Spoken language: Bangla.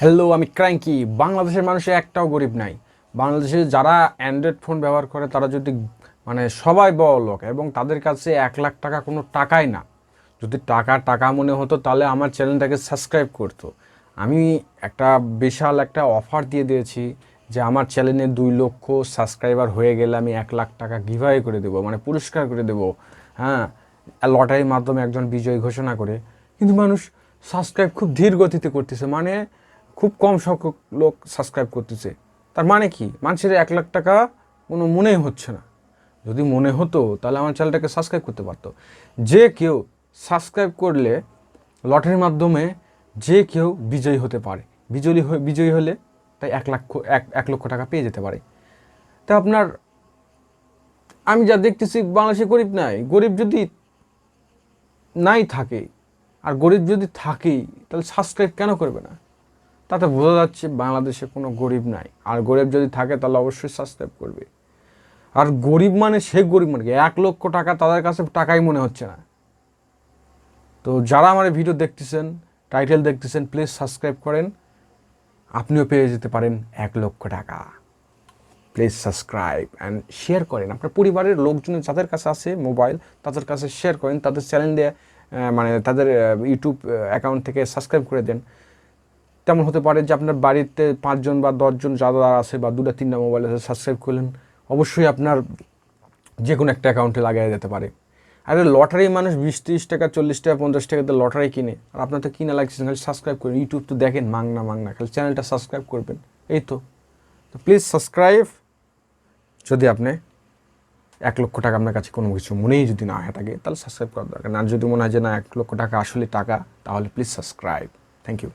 হ্যালো আমি ক্র্যাঙ্কি। বাংলাদেশের মানুষে একটাও গরিব নাই। বাংলাদেশে যারা অ্যান্ড্রয়েড ফোন ব্যবহার করে, তারা যদি মানে সবাই বড় লোক এবং তাদের কাছে এক লাখ টাকা কোনো টাকাই না, যদি টাকা টাকা মনে হতো, তাহলে আমার চ্যানেলটাকে সাবস্ক্রাইব করতো। আমি একটা বিশাল একটা অফার দিয়ে দিয়েছি যে আমার চ্যানেলে দুই লক্ষ সাবস্ক্রাইবার হয়ে গেলে আমি এক লাখ টাকা গিভাই করে দেবো মানে পুরস্কার করে দেবো। হ্যাঁ লটারির মাধ্যমে একজন বিজয়ী ঘোষণা করে। কিন্তু মানুষ সাবস্ক্রাইব খুব ধীর গতিতে করতেছে। মানে খুব কম সংখ্যক লোক সাবস্ক্রাইব করতেছে। তার মানে কি? মানুষের এক লাখ টাকা কোনো মনেই হচ্ছে না। যদি মনে হতো, তাহলে আমার চ্যানেলটাকে সাবস্ক্রাইব করতে পারতো। যে কেউ সাবস্ক্রাইব করলে লটারির মাধ্যমে যে কেউ বিজয়ী হতে পারে। বিজয়ী বিজয়ী হলে তাই এক লাখ এক এক লক্ষ টাকা পেয়ে যেতে পারে। তা আপনার, আমি যা দেখতেছি বাংলাদেশে গরিব নাই। গরিব যদি নাই থাকে, আর গরিব যদি থাকেই, তাহলে সাবস্ক্রাইব কেন করবে না? তাতে বোঝা যাচ্ছে বাংলাদেশে কোনো গরিব নাই। আর গরিব যদি থাকে, তাহলে অবশ্যই সাবস্ক্রাইব করবে। আর গরিব মানে সে গরিব মানে? এক লক্ষ টাকা তাদের কাছে টাকাই মনে হচ্ছে না। তো যারা আমার ভিডিও দেখতেছেন টাইটেল দেখতেছেন প্লিজ সাবস্ক্রাইব করেন। আপনিও পেয়ে যেতে পারেন এক লক্ষ টাকা। প্লিজ সাবস্ক্রাইব অ্যান্ড শেয়ার করেন। আপনার পরিবারের লোকজন যাদের কাছে আছে মোবাইল তাদের কাছে শেয়ার করেন। তাদের চ্যানেল দিয়ে মানে তাদের ইউটিউব অ্যাকাউন্ট থেকে সাবস্ক্রাইব করে দেন। তেমন হতে পারে যে আপনার বাড়িতে পাঁচজন বা দশজন যারা আছে বা দুটা, তিনটা মোবাইল আছে সাবস্ক্রাইব করলেন, অবশ্যই আপনার যে কোনো একটা অ্যাকাউন্টে লাগাই যেতে পারে। আর লটারি মানুষ বিশ তিরিশ টাকা, চল্লিশ টাকা, পঞ্চাশ টাকাতে লটারি কিনে, আর আপনার তো কিনা লাগছে খালি সাবস্ক্রাইব করেন। ইউটিউব তো দেখেন মাংনা মাংনা, খালি চ্যানেলটা সাবস্ক্রাইব করবেন, এই তো। তো প্লিজ সাবস্ক্রাইব যদি আপনি এক লক্ষ টাকা আপনার কাছে কোনো কিছু মনেই যদি না হয়ে থাকে, তাহলে সাবস্ক্রাইব করার দরকার না আর যদি মনে হয় যে না, এক লক্ষ টাকা আসলে টাকা, তাহলে প্লিজ সাবস্ক্রাইব থ্যাংক ইউ